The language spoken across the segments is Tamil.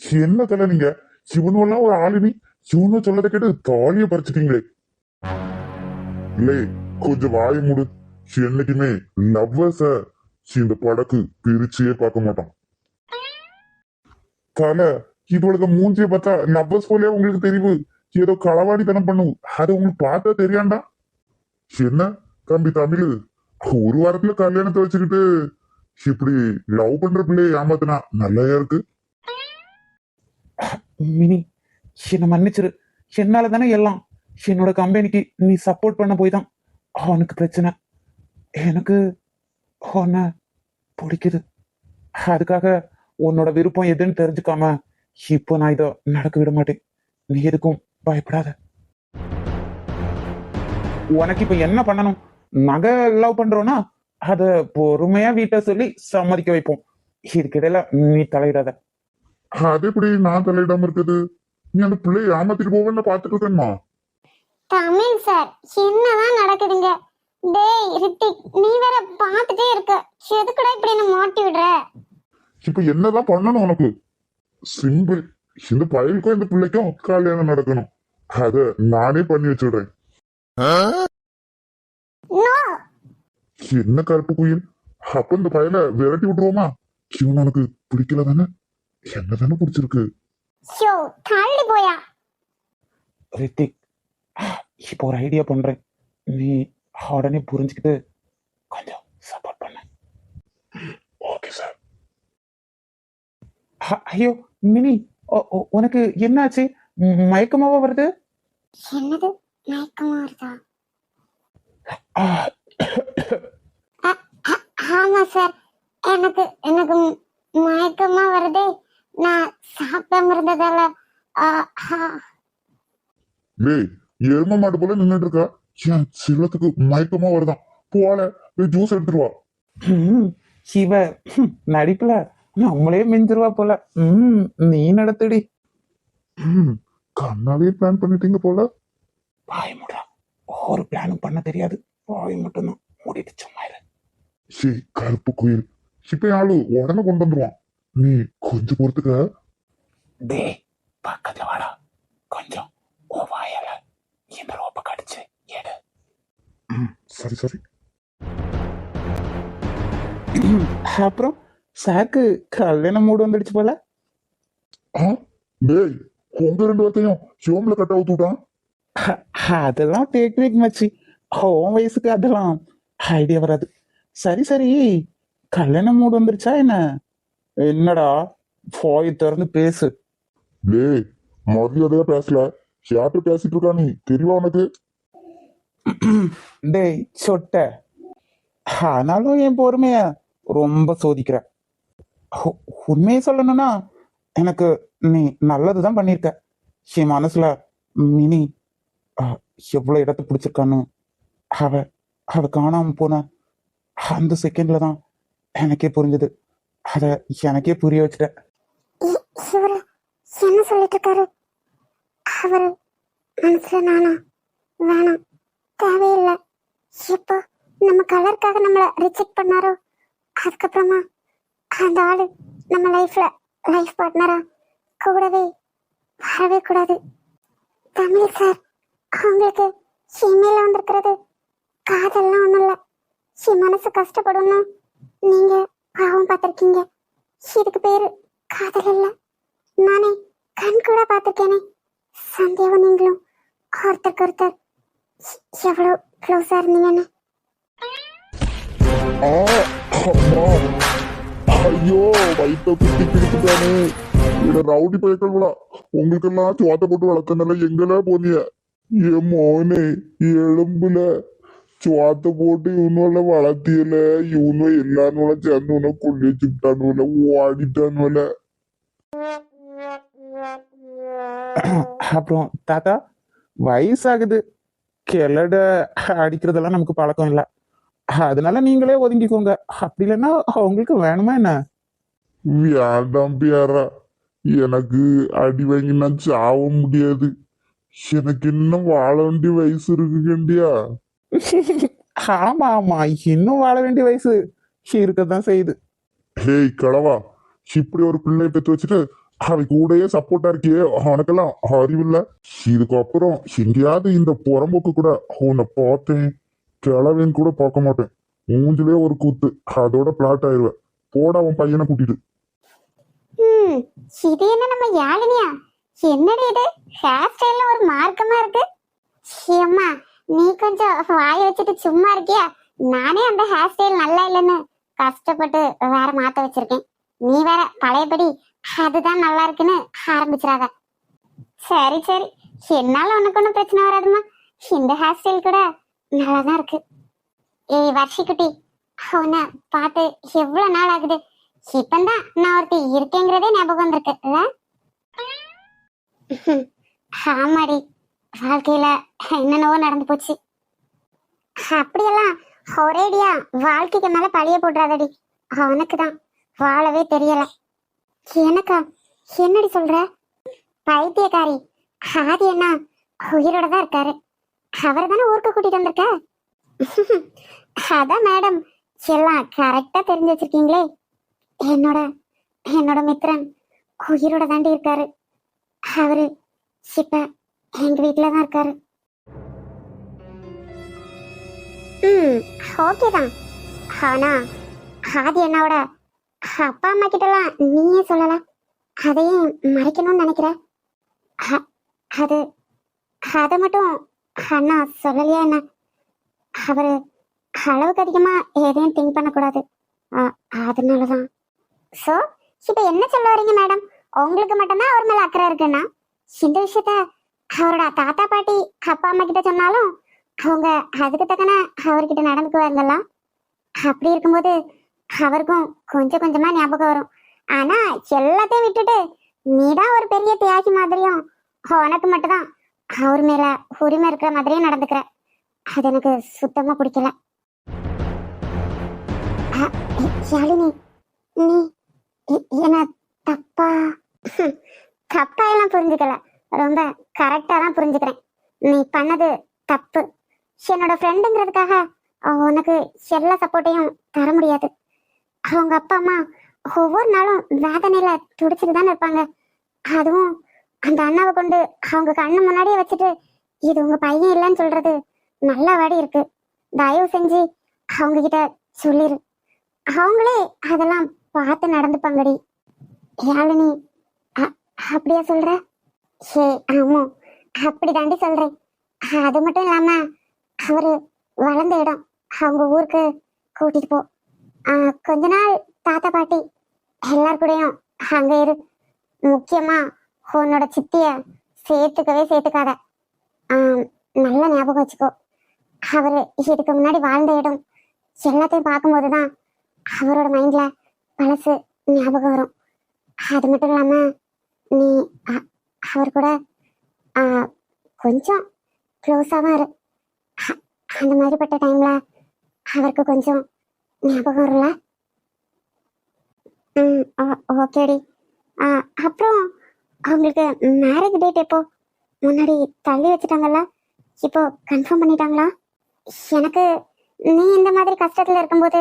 என்ன தலை நீங்க சிவனும் ஒரு ஆளுனி சிவனும் சொல்லதை கேட்டு தாலிய பறிச்சிட்டீங்களே. இல்லை கொஞ்சம் வாய முடு. என்னைக்குமே லவ்வர்ஸ இந்த படக்கு பிரிச்சே பார்க்க மாட்டான். தலை இவளுக்கு மூஞ்சிய பார்த்தா லவ்வர்ஸ் போலே உங்களுக்கு தெரியுது ஏதோ களவாடித்தனம் பண்ணும். அது உங்களுக்கு பார்த்தா தெரியாண்டா? என்ன? தம்பி தமிழ் ஒரு வாரத்துல கல்யாணத்தை வச்சுக்கிட்டு இப்படி லவ் பண்ற பிள்ளைய ஏமாத்தினா நல்லையா இருக்கு? மினி. என்னை மன்னிச்சிரு. என்னால தானே எல்லாம். என்னோட கம்பெனிக்கு நீ சப்போர்ட் பண்ண போய் தான் அவனுக்கு பிரச்சனை. எனக்கு உன்னை பிடிக்குது. அதுக்காக உன்னோட விருப்பம் எதுன்னு தெரிஞ்சுக்காம இப்போ நான் இதை நடக்க விட மாட்டேன். நீ எதுக்கும் பயப்படாத. உனக்கு இப்ப என்ன பண்ணணும்? நகை லவ் பண்றோம்னா அத பொறுமையா வீட்டை சொல்லி சம்மதிக்க வைப்போம். இதுக்கிடையில நீ தலையிடாத. அது எப்படி நான் தலையிடாம இருக்குது? நீ அந்த பிள்ளைய ஏமாத்திட்டு போவேன்னு பாத்துட்டு இருக்கேன்மா. தமிழ் சார் என்னதான் நடக்குதுங்க? டேய் ரித்திக் நீ வேற பார்த்துட்டே இருக்க. எதுக்குடா இப்படி என்ன மாட்டி விடுற? இப்ப என்னதான் பண்ணணும் உனக்கு? சிம்பிள். இந்த பயலுக்கும் இந்த பிள்ளைக்கும் கல்யாணம் நடக்கணும். அத நானே பண்ணி வச்சுடுறேன். என்ன கருப்பு குயில்? அப்ப இந்த பயலை விரட்டி விட்டுருவோமா? இவன் உனக்கு பிடிக்கல தானே? என்ன தானே பிடிச்சிருக்கு? ஷோ தள்ளி போயா. ரித்திக் இப்போ ஒரு ஐடியா பண்றேன். நீ உடனே புரிஞ்சுக்கிட்டு கொஞ்சம் சப்போர்ட் பண்ண. ஓகே சார் ஐயோ மினி உனக்கு என்னாச்சு? மயக்கமாவா வருது? என்னது? மயக்கமா வருதா? ஆமா சார் எனக்கு எனக்கு மயக்கமா வருதே. நான் சாப்பிடாம இருந்ததால. டேய் எரும மாடு போல நின்னுட்டு இருக்கா? ஏன் சிலத்துக்கு மயக்கமா வருதான். போல போய் ஜூஸ் எடுத்துட்டு வா ம், இவ நடிப்புல. நம்மளே மிஞ்சிருவா போல. ம் நீ நடத்துடி. ம், கண்ணாவே பிளான் பண்ணிட்டீங்க போல. வாய் முடா ஒரு பிளானும் பண்ண தெரியாது. வாய் மட்டும்தான். மூடிட்டு சும்மா இரு. சீ கருப்பு குயில். இப்ப ஆளு உடனே கொண்டு வந்துருவான். நீ கொஞ்சம் பொறுத்துக்க. டேய் பக்கத்துல வாடா. கொஞ்சம் ஓ வாயால இந்த ரோப்ப கடிச்சு எடு. ம், சரி சரி. அப்புறம் சாக்கு கல்யாணம் மூடு வந்துடுச்சு போல. ஆ டேய் உங்க ரெண்டு பேர்த்தையும் சிவம்ல கட்ட ஊத்து விட்டான். அதெல்லாம் டெக்னிக் மச்சி. உன் வயசுக்கு அதெல்லாம் ஐடியா வராது. சரி சரி. கல்யாணம் மூடு வந்துருச்சா என்ன? என்னடா? போய் திறந்து பேசு. டேய் மரியாதையா பேசல. யார்கிட்ட பேசிட்டு இருக்கா நீ? தெரியுமா உனக்கு? டேய் சொட்ட. ஆனாலும் என் பொறுமைய ரொம்ப சோதிக்கிற. உண்மையை சொல்லணும்னா எனக்கு நீ நல்லதுதான் பண்ணியிருக்க என் மனசுல மினி எவ்வளவு இடத்த பிடிச்சிருக்கான்னு அவ அவ காணாம போன அந்த செகண்ட்ல தான் எனக்கே புரிஞ்சது. அத எனக்கே புரிய வச்சுட்டேன். இ- இவரு என்ன சொல்லிட்டு இருக்காரு அவரு மனசுல நானா? வேணாம். தேவையில்லை. இப்போ நம்ம கலருக்காக நம்மள ரிஜெக்ட் பண்ணாரோ? அதுக்கப்புறமா அந்த ஆளு நம்ம லைஃப்ல லைஃப் பார்ட்னரா கூடவே வரவே கூடாது. தமிழ் சார் அவங்களுக்கு இமெயில் வந்திருக்கிறது. காதல்லாம் ஒண்ணும் இல்ல. என் மனசு கஷ்டப்படும்னு நீங்க பாவம் பார்த்துருக்கீங்க. இதுக்கு பேரு காதல் இல்ல. நானே கண் கூட பார்த்துருக்கேனே. சந்தியாவும் நீங்களும் ஒருத்தருக்கு ஒருத்தர் எ- எவ்வளவு க்ளோஸா இருந்தீங்கன்னு ஐயோ வயிற்ற குத்தி பிடிச்சிட்டானே இட ரவுடி பயக்கங்களா உங்களுக்கெல்லாம் சோத்த போட்டு வளர்த்தனால எங்கெல்லாம் போனிய என் மோனே எலும்புல. சோத்த போட்டு இவனுல வளர்த்தியல இவனும் எல்லாரும் சேர்ந்து உன கொண்டு வச்சுட்டானுல ஓடிட்டானுல அப்புறம் தாத்தா வயசாகுது கிளட அடிக்கிறதெல்லாம் நமக்கு பழக்கம் இல்லை அதனால நீங்களே ஒதுங்கிக்கோங்க அப்படி இல்லைன்னா உங்களுக்கு வேணுமா என்ன வேண்டாம் பியாரா எனக்கு அடி வாங்கி நான் சாவ முடியாது எனக்கு இன்னும் வாழ வேண்டிய வயசு இருக்குங்கண்டியா ஆமா ஆமா. இன்னும் வாழ வேண்டிய வயசு. இருக்கத்தான் செய்யுது. ஹேய் களவா இப்படி ஒரு பிள்ளைய பெற்று வச்சுட்டு அவ கூடயே சப்போர்ட்டா இருக்கியே? உனக்கெல்லாம் அறிவில்ல. இதுக்கப்புறம் எங்கேயாவது இந்த புறம்போக்கு கூட உன்னை பார்த்தேன். கிளவேன்னு கூட பார்க்க மாட்டேன். மூஞ்சிலே ஒரு கூத்து. அதோட பிளாட் ஆயிருவேன். போட அவன் பையனை கூட்டிட்டு. ம் இது என்ன நம்ம யாழினியா? என்னடி இது? ஹேர் ஸ்டைல்ல ஒரு மார்க்கமா இருக்கு. அம்மா நீ கொஞ்சம் வாய வச்சுட்டு சும்மா இருக்கியா? நானே அந்த ஹேர் ஸ்டைல் நல்லா இல்லைன்னு கஷ்டப்பட்டு வேற மாத்த வச்சிருக்கேன். நீ வேற பழையபடி அதுதான் நல்லா இருக்குன்னு ஆரம்பிச்சிடாத. சரி சரி. என்னால உனக்கு ஒன்றும் பிரச்சனை வராதுமா இந்த ஹேர் ஸ்டைல் கூட நல்லா தான் இருக்கு. ஏய் வர்ஷிக்குட்டி உன்னை பார்த்து எவ்வளவு நாள் ஆகுது? இப்பந்தான் நான் ஒருத்தி இருக்கேங்கிறதே ஞாபகம் வந்திருக்கு ஆமாடி. வாழ்க்கையில என்னென்னவோ நடந்து போச்சு. அப்படியெல்லாம் ஒரேடியா வாழ்க்கைக்கு மேல பழிய போடுறாதடி. அவனுக்கு தான் வாழவே தெரியல. எனக்கா என்னடி சொல்ற? பைத்தியக்காரி. ஆதி என்ன உயிரோட தான் இருக்காரு. அவர் தானே ஊருக்கு கூட்டிட்டு வந்திருக்க? அதான் மேடம். எல்லாம் கரெக்டா தெரிஞ்சு வச்சிருக்கீங்களே. என்னோட என்னோட மித்திரன் உயிரோட தாண்டி இருக்காரு. அவரு இப்ப எங்க வீட்டுல தான் இருக்காரு. ம் ஓகே தான். ஆனா ஆதி என்னோட அப்பா அம்மா கிட்டலாம் நீயே சொல்லல. அதையும் மறைக்கணும்னு நினைக்கிற. அது அதை மட்டும் அண்ணா சொல்லலையா என்ன? அவரு அளவுக்கு அதிகமா எதையும் திங்க் பண்ணக்கூடாது. அதனாலதான். சோ இப்ப என்ன சொல்ல வரீங்க மேடம் உங்களுக்கு மட்டும்தான் அவர் மேல அக்கறை இருக்குன்னா இந்த விஷயத்த அவரோட தாத்தா பாட்டி அப்பா அம்மா கிட்ட சொன்னாலும் அவங்க அதுக்கு தக்கன அவர்கிட்ட நடந்துக்குவாருங்கல்ல அப்படி இருக்கும்போது அவருக்கும் கொஞ்சம் கொஞ்சமா ஞாபகம் வரும். ஆனா எல்லாத்தையும் விட்டுட்டு நீதான் ஒரு பெரிய தியாகி மாதிரியும் உனக்கு மட்டும்தான் அவர் மேல உரிமை இருக்கிற மாதிரியும் நடந்துக்கிற. அது எனக்கு சுத்தமா பிடிக்கல. அ, யாழினி நீ என்ன தப்பா? தப்பா எல்லாம் புரிஞ்சுக்கல. ரொம்ப கரெக்டாக தான் புரிஞ்சுக்கிறேன். நீ பண்ணது தப்பு. என்னோட ஃப்ரெண்டுங்கிறதுக்காக உனக்கு எல்லா சப்போர்ட்டையும் தர முடியாது. அவங்க அப்பா அம்மா ஒவ்வொரு நாளும் வேதனையில துடிச்சிட்டு தானே இருப்பாங்க. அதுவும் அந்த அண்ணாவை கொண்டு அவங்க கண்ணு முன்னாடியே வச்சுட்டு இது உங்க பையன் இல்லைன்னு சொல்றது நல்ல வாடி இருக்கு. தயவு செஞ்சு அவங்க கிட்ட சொல்லிரு. அவங்களே அதெல்லாம் பார்த்து நடந்துப்பாங்கடி. யாழினி அ- அப்படியா சொல்ற? சே ஆமா அப்படி தாண்டி சொல்றேன். அது மட்டும் இல்லாம அவரு வளர்ந்த இடம் அவங்க ஊருக்கு கூட்டிட்டு போ. கொஞ்ச நாள் தாத்தா பாட்டி எல்லார் கூடயும் அங்க இரு. முக்கியமா உன்னோட சித்திய சேர்த்துக்கவே சேர்த்துக்காத. ஆ, நல்லா ஞாபகம் வச்சுக்கோ. அவரு இதுக்கு முன்னாடி வாழ்ந்த இடம் எல்லாத்தையும் பார்க்கும்போதுதான் அவரோட மைண்ட்ல பழசு ஞாபகம் வரும். அது மட்டும் இல்லாம நீ அவர் கூட ஆ, கொஞ்சம் க்ளோஸாக இரு அந்த மாதிரிப்பட்ட டைம்ல அவருக்கு கொஞ்சம் ஞாபகம் வரல ம் ஓ- ஓகேடி அப்புறம் அவங்களுக்கு மேரேஜ் டேட் எப்போ? முன்னாடி தள்ளி வச்சுட்டாங்கல்ல? இப்போ கன்ஃபார்ம் பண்ணிட்டாங்களா? எனக்கு நீ இந்த மாதிரி கஷ்டத்தில் இருக்கும்போது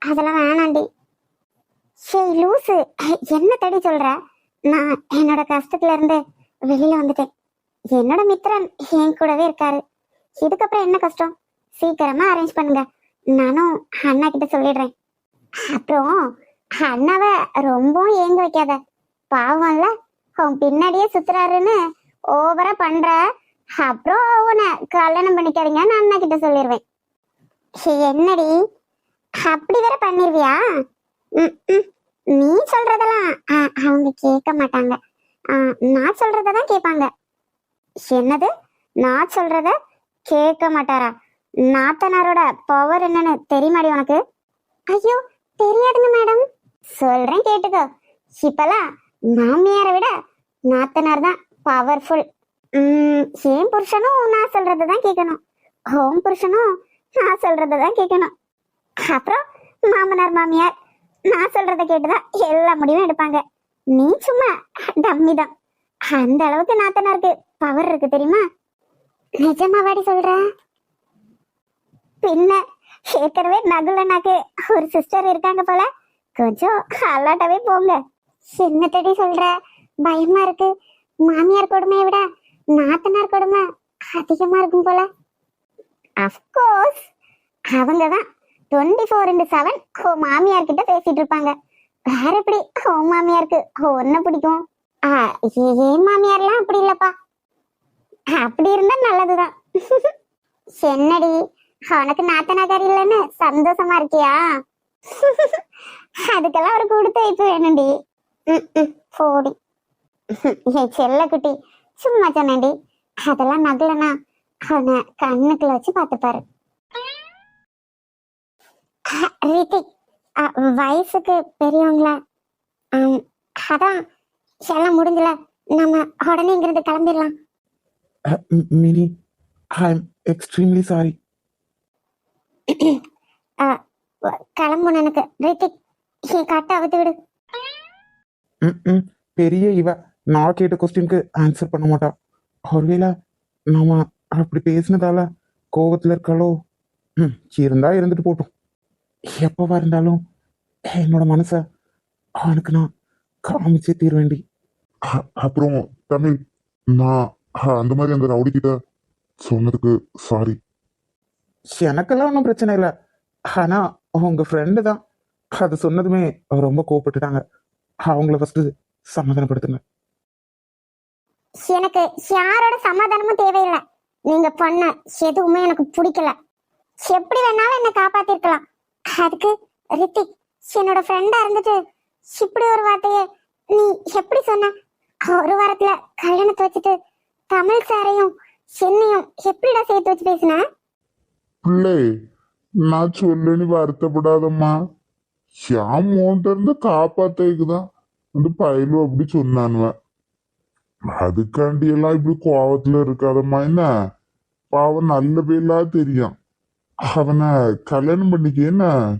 அதெல்லாம் வேணாண்டி. சரி லூஸு என்ன தேடி சொல்கிற நான் என்னோட கஷ்டத்துல இருந்து வெளியில வந்துட்டேன். என்னோட மித்திரன் என் கூடவே இருக்காரு. இதுக்கப்புறம் என்ன கஷ்டம்? சீக்கிரமா அரேஞ்ச் பண்ணுங்க. நானும் அண்ணா கிட்ட சொல்லிடுறேன். அப்புறம் அண்ணாவை ரொம்பவும் ஏங்க வைக்காத. பாவம்ல அவன் பின்னாடியே சுத்துறாருன்னு ஓவரா பண்ற. அப்புறம் உன்னை கல்யாணம் பண்ணிக்காதீங்கன்னு அண்ணா கிட்ட சொல்லிடுவேன். என்னடி? அப்படி வேற பண்ணிருவியா? ம், ம். நீ சொல்றதெல்லாம் அவங்க கேட்க மாட்டாங்க. நான் நான் சொல்றதான் கேட்பாங்க. என்னது? நான் சொல்றத கேட்க மாட்டாரா? நாத்தனாரோட பவர் என்னன்னு தெரியுமாடி உனக்கு? ஐயோ தெரியாதுங்க மேடம் சொல்றேன் கேட்டுக்கோ. இப்பெல்லாம் மாமியாரை விட நாத்தனார் தான் பவர்ஃபுல் ஏன் புருஷனும் நான் சொல்றதை தான் கேட்கணும். ஹோம் புருஷனும் நான் சொல்றதை தான் கேட்கணும். அப்புறம் மாமனார் மாமியார் நான் சொல்றதை கேட்டுதான் எல்லா முடிவும் எடுப்பாங்க. நீ சும்மா டம்மி தான் அந்த அளவுக்கு நாத்தனாருக்கு பவர் இருக்கு தெரியுமா? நிஜமாவாடி சொல்ற? பின்ன ஏற்கனவே நகுலனாக்கு ஒரு சிஸ்டர் இருக்காங்க போல. கொஞ்சம் அலாட்டாவே போங்க. என்னத்தடி சொல்ற? பயமா இருக்கு. மாமியார் கொடுமையை விட நாத்தனார் கொடுமை அதிகமா இருக்கும் போல. அஃப்கோர்ஸ் அவங்க தான் டுவெண்ட்டி ஃபோர் இன்டு செவன் ஓ மாமியார் கிட்ட பேசிட்டு இருப்பாங்க. வேற எப்படி? ஓ மாமியாருக்கு. ஒன்ன பிடிக்கும்? ஏன் மாமியார்லாம் அப்படி இல்லப்பா. அப்படி இருந்தா நல்லதுதான். என்னடி? உனக்கு நாத்தனாக்காரி இல்லைன்னு சந்தோஷமா இருக்கியா? அதுக்கெல்லாம் ஒரு கொடுத்து வைப்பு வேணும்டி. போடி. என் செல்ல குட்டி சும்மா சொன்னேன்டி. அதெல்லாம் நகலனா அவனை கண்ணுக்குள்ள வச்சு பார்த்துப்பாரு. ரித்திக் வயசுக்கு பெரியவங்களா அதான் எல்லாம் முடிஞ்சல. நம்ம உடனே இங்கிருந்து கிளம்பிடலாம். Mini I am extremely sorry கிளம்பணும் எனக்கு. ரித்திக் என் கட்டை அவுத்து விடு. ம் பெரிய இவ. நான் கேட்ட கொஸ்டினுக்கு ஆன்சர் பண்ண மாட்டா. ஒருவேளை நாம அப்படி பேசினதால கோவத்துல இருக்காளோ? ம் இருந்தா இருந்துட்டு போட்டும். எப்பவா இருந்தாலும் என்னோட மனச அவனுக்கு நான் காமிச்சே தீர வேண்டி அ- அப்புறம் தமிழ் நான் அந்த மாதிரி அந்த ரவுடி கிட்ட சொன்னதுக்கு சாரி எனக்கெல்லாம் ஒன்றும் பிரச்சனை இல்லை. ஆனா உங்க ஃப்ரெண்டு தான். அது சொன்னதுமே ரொம்ப கோவப்பட்டுட்டாங்க. அவங்கள ஃபர்ஸ்ட் சமாதானப்படுத்துங்க. எனக்கு யாரோட சமாதானமும் தேவையில்லை. நீங்க பண்ண எதுவுமே எனக்கு பிடிக்கல. எப்படி வேணாலும் என்ன காப்பாத்திருக்கலாம். அதுக்கு ரித்திக் என்னோட ஃப்ரெண்டா இருந்துட்டு இப்படி ஒரு வார்த்தைய நீ எப்படி சொன்ன? ஒரு வாரத்துல கல்யாணத்தை வச்சுட்டு தமிழ் சாரையும் என்னையும் எப்படிடா சேர்த்து வச்சு பேசின? பிள்ளை நான் சொல்லி வருத்தப்படாதம்மா. ஷாம் உன்கிட்ட இருந்து காப்பாத்தேக்குதான் வந்து பயிலும் அப்படி சொன்னானுவன் அதுக்காண்டி எல்லாம் இப்படி கோவத்துல இருக்காதம்மா என்ன? பாவம் நல்ல பேர்லாம் தெரியும். அவனை கல்யாணம் பண்ணிக்க என்ன?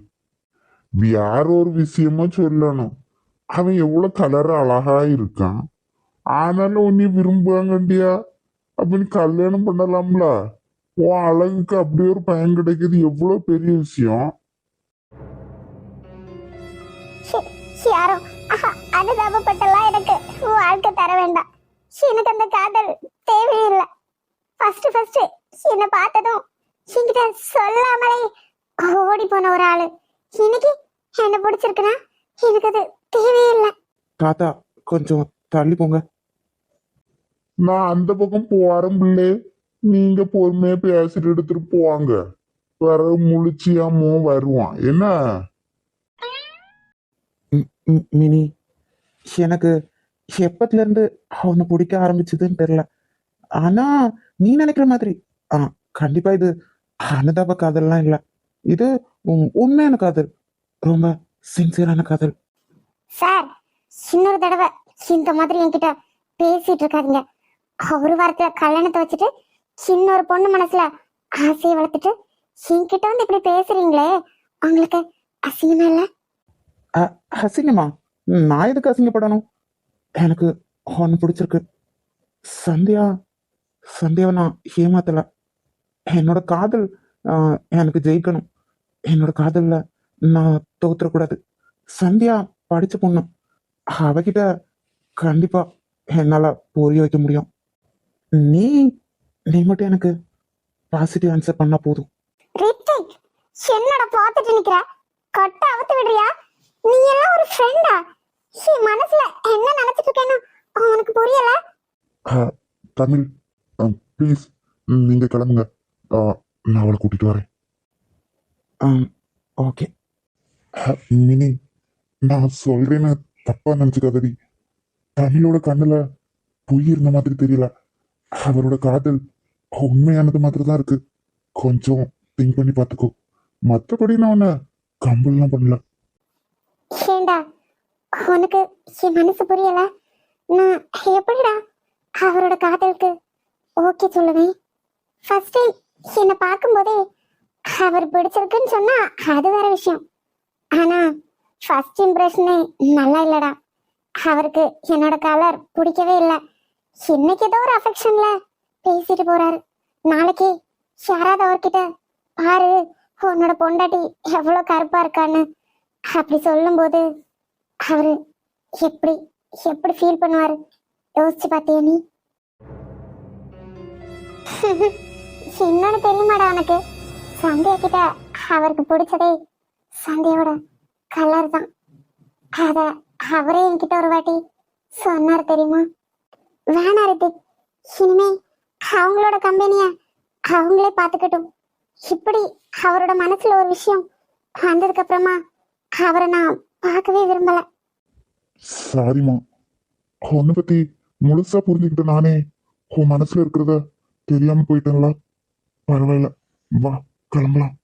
ஒரு விஷயமா சொல்லணும். அவன் எவ்வளவு கலர் அழகா இருக்கான். ஆனாலும் உன்னை விரும்புவாங்கண்டியா அப்படின்னு கல்யாணம் பண்ணலாம்ல? உன் அழகுக்கு அப்படி ஒரு பயன் கிடைக்கிறது எவ்வளவு பெரிய விஷயம்? யாரோ? அனுதாபப்பட்டெல்லாம் எனக்கு வாழ்க்கை தர வேண்டாம். எனக்கு அந்த காதல் தேவையில்லை. ஃபர்ஸ்ட் ஃபர்ஸ்ட் என்னை பார்த்ததும் என்கிட்ட சொல்லாமலே ஓடி போன ஒரு ஆளு. இன்னைக்கு என்ன பிடிச்சிருக்குன்னா எனக்கு அது தேவையில்லை தாத்தா கொஞ்சம் தள்ளி போங்க. நான் அந்த பக்கம் போறேன் பிள்ளை. நீங்க பொறுமையா பேசிட்டு எடுத்துட்டு போவாங்க. பிறகு முழிச்சியாமோ வருவான். என்ன? மினி எனக்கு எப்பத்துல இருந்து அவனை பிடிக்க ஆரம்பிச்சதுன்னு தெரியல. ஆனா நீ நினைக்கிற மாதிரி. ஆ கண்டிப்பா இது அனுதாப காதல்லாம் இல்ல. இது உண்மையான காதல். ரொம்ப சின்சியரான காதல். சார் இன்னொரு தடவை இந்த மாதிரி என்கிட்ட பேசிட்டு இருக்காதீங்க. ஒரு வாரத்துல கல்யாணத்தை வச்சுட்டு இன்னொரு பொண்ணு மனசுல ஆசையை வளர்த்துட்டு என்கிட்ட வந்து இப்படி பேசுறீங்களே உங்களுக்கு அசிங்கமா இல்ல? அ- அசிங்கமா? நான் எதுக்கு அசிங்கப்படணும்? எனக்கு அவனை பிடிச்சிருக்கு. சந்தியா சந்தியாவை நான் ஏமாத்தல. என்னோட காதல் எனக்கு ஜெயிக்கணும். என்னோட காதல்ல நான் தோத்துறக்கூடாது. சந்தியா படிச்ச பொண்ணு. அவகிட்ட கண்டிப்பா என்னால புரிய வைக்க முடியும். நீ நீ மட்டும் எனக்கு பாசிட்டிவ் ஆன்சர் பண்ணா போதும். என்னோட பார்த்துட்டு நிக்கிற? கட்ட அவுத்து விடுறியா? நீ எல்லாம் ஒரு ஃப்ரெண்டா என் மனசுல என்ன நினைச்சிட்டு இருக்கேன்னு உனக்கு புரியல? தமிழ் ப்ளீஸ் நீங்க கிளம்புங்க. நான் அவளை கூட்டிட்டு வரேன் ஓகே மினி நான் சொல்றேன்னு தப்பா நினைச்சுக்காதடி தமிழோட கண்ணுல பொய் இருந்த மாதிரி தெரியல அவரோட காதல் உண்மையானது மாதிரி தான் இருக்கு கொஞ்சம் திங்க் பண்ணி பார்த்துக்கோ மற்றபடி நான் உன்னை கம்பல்லாம் பண்ணல ஏண்டா உனக்கு என் மனசு புரியல நான் எப்படிடா அவரோட காதலுக்கு ஓகே சொல்லுவேன் ஃபர்ஸ்ட் டைம் என்னை பார்க்கும்போதே அவர் பிடிச்சிருக்குன்னு சொன்னா அது வேற விஷயம். ஆனா ஃபர்ஸ்ட் இம்ப்ரெஷனே நல்லா இல்லடா. அவருக்கு என்னோட கலர் பிடிக்கவே இல்லை. இன்னைக்கு ஏதோ ஒரு அஃபெக்ஷன்ல பேசிட்டு போறாரு. நாளைக்கு யாராவது அவர்கிட்ட பாரு உன்னோட பொண்டாட்டி எவ்வளவு கருப்பா இருக்கான்னு. அப்படி சொல்லும்போது அவரு எப்படி எப்படி ஃபீல் பண்ணுவாரு? யோசிச்சு பார்த்தியா நீ? இன்னொன்னு தெரியுமாடா உனக்கு? சந்தியா கிட்ட அவருக்கு பிடிச்சதே சந்தியோட கலர் தான். அத அவரே என்கிட்ட ஒரு வாட்டி சொன்னார் தெரியுமா? வேணா ரித்திக் இனிமே அவங்களோட கம்பெனிய அவங்களே பார்த்துக்கட்டும். இப்படி அவரோட மனசுல ஒரு விஷயம் வந்ததுக்கு அப்புறமா அவரை நான் பார்க்கவே விரும்பல. சாரிமா உன்னை பத்தி முழுசா புரிஞ்சுக்கிட்ட நானே உன் மனசுல இருக்கிறத தெரியாம போயிட்டேன்ல. பரவாயில்ல வா கிளம்பலாம்.